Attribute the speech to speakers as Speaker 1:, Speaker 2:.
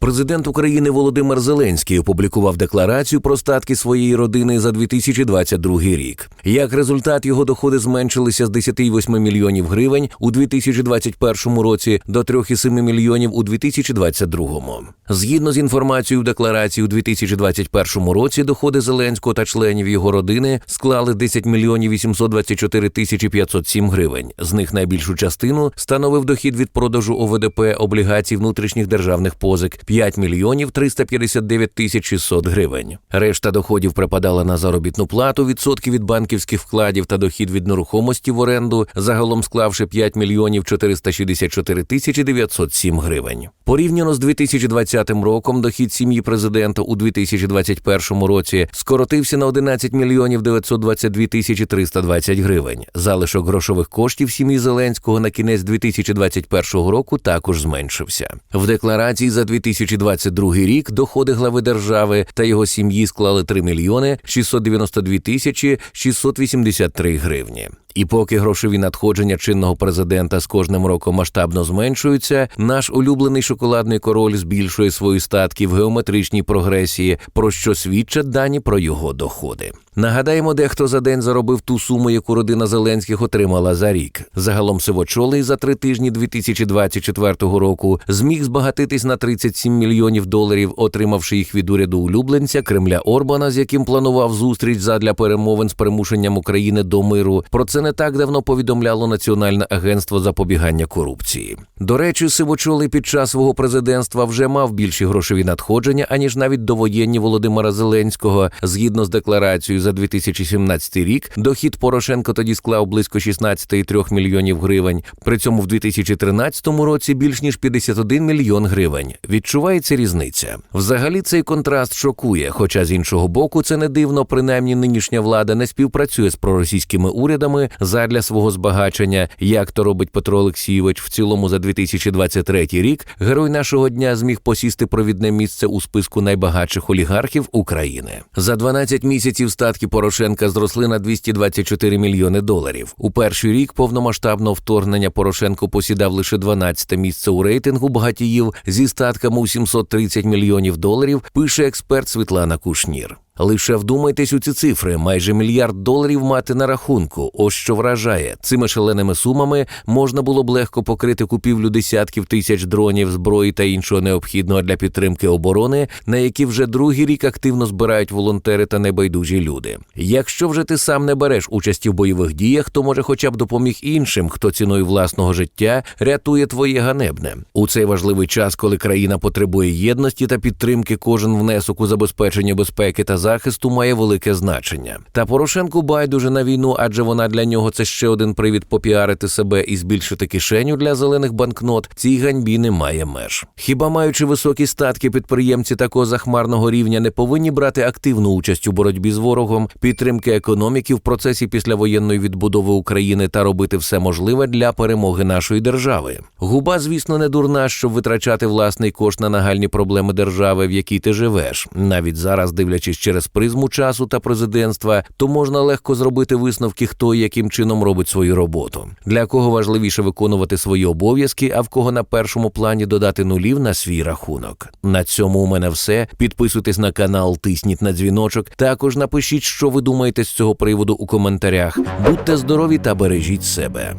Speaker 1: Президент України Володимир Зеленський опублікував декларацію про статки своєї родини за 2022 рік. Як результат, його доходи зменшилися з 10,8 мільйонів гривень у 2021 році до 3,7 мільйонів у 2022. Згідно з інформацією в декларації, у 2021 році доходи Зеленського та членів його родини склали 10 мільйонів 824 тисячі 507 гривень. З них найбільшу частину становив дохід від продажу ОВДП облігацій внутрішніх державних позик 5 мільйонів 359 тисяч 600 гривень. Решта доходів припадала на заробітну плату, відсотки від банківських вкладів та дохід від нерухомості в оренду, загалом склавши 5 мільйонів 464 тисячі 907 гривень. Порівняно з 2020 роком дохід сім'ї президента у 2021 році скоротився на 11 мільйонів 922 тисячі 320 гривень. Залишок грошових коштів сім'ї Зеленського на кінець 2021 року також зменшився. В декларації за 2022 рік доходи глави держави та його сім'ї склали 3 мільйони 692 тисячі 683 гривні. І поки грошові надходження чинного президента з кожним роком масштабно зменшуються, наш улюблений шоколадний король збільшує свої статки в геометричній прогресії, про що свідчать дані про його доходи. Нагадаємо, дехто за день заробив ту суму, яку родина Зеленських отримала за рік. Загалом сивочолий за три тижні 2024 року зміг збагатитись на 37 мільйонів доларів, отримавши їх від уряду улюбленця Кремля Орбана, з яким планував зустріч задля перемовин з примушенням України до миру. Про це не так давно повідомляло Національне агентство запобігання корупції. До речі, сивочолий під час свого президентства вже мав більші грошові надходження аніж навіть довоєнні Володимира Зеленського. Згідно з декларацією за 2017 рік, дохід Порошенко тоді склав близько 16,3 мільйонів гривень. При цьому в 2013 році більш ніж 51 мільйон гривень. Відчувається різниця. Взагалі цей контраст шокує. Хоча з іншого боку, це не дивно, принаймні нинішня влада не співпрацює з проросійськими урядами задля свого збагачення, як то робить Петро Олексійович. В цілому за 2023 рік герой нашого дня зміг посісти провідне місце у списку найбагатших олігархів України. За 12 місяців статки Порошенка зросли на 224 мільйони доларів. У перший рік повномасштабного вторгнення Порошенко посідав лише 12 місце у рейтингу багатіїв зі статками у 730 мільйонів доларів. Пише експерт Світлана Кушнір. Лише вдумайтесь у ці цифри: майже мільярд доларів мати на рахунку. Ось що вражає цими шаленими сумами можна було б легко покрити купівлю десятків тисяч дронів, зброї та іншого необхідного для підтримки оборони, на які вже другий рік активно збирають волонтери та небайдужі люди. Якщо вже ти сам не береш участі в бойових діях, то може, хоча б допоміг іншим, хто ціною власного життя рятує твоє ганебне у цей важливий час, коли країна потребує єдності та підтримки, кожен внесок у забезпечення безпеки та захисту має велике значення. Та Порошенку байдуже на війну, адже вона для нього це ще один привід попіарити себе і збільшити кишеню для зелених банкнот. Цій ганьбі немає меж. Хіба маючи високі статки, підприємці такого захмарного рівня не повинні брати активну участь у боротьбі з ворогом, підтримки економіки в процесі післявоєнної відбудови України та робити все можливе для перемоги нашої держави. Губа, звісно, не дурна, щоб витрачати власний кошт на нагальні проблеми держави, в якій ти живеш. Навіть зараз, дивлячись через призму часу та президентства, то можна легко зробити висновки, хто яким чином робить свою роботу. Для кого важливіше виконувати свої обов'язки, а в кого на першому плані додати нулів на свій рахунок. На цьому у мене все. Підписуйтесь на канал, тисніть на дзвіночок. Також напишіть, що ви думаєте з цього приводу у коментарях. Будьте здорові та бережіть себе.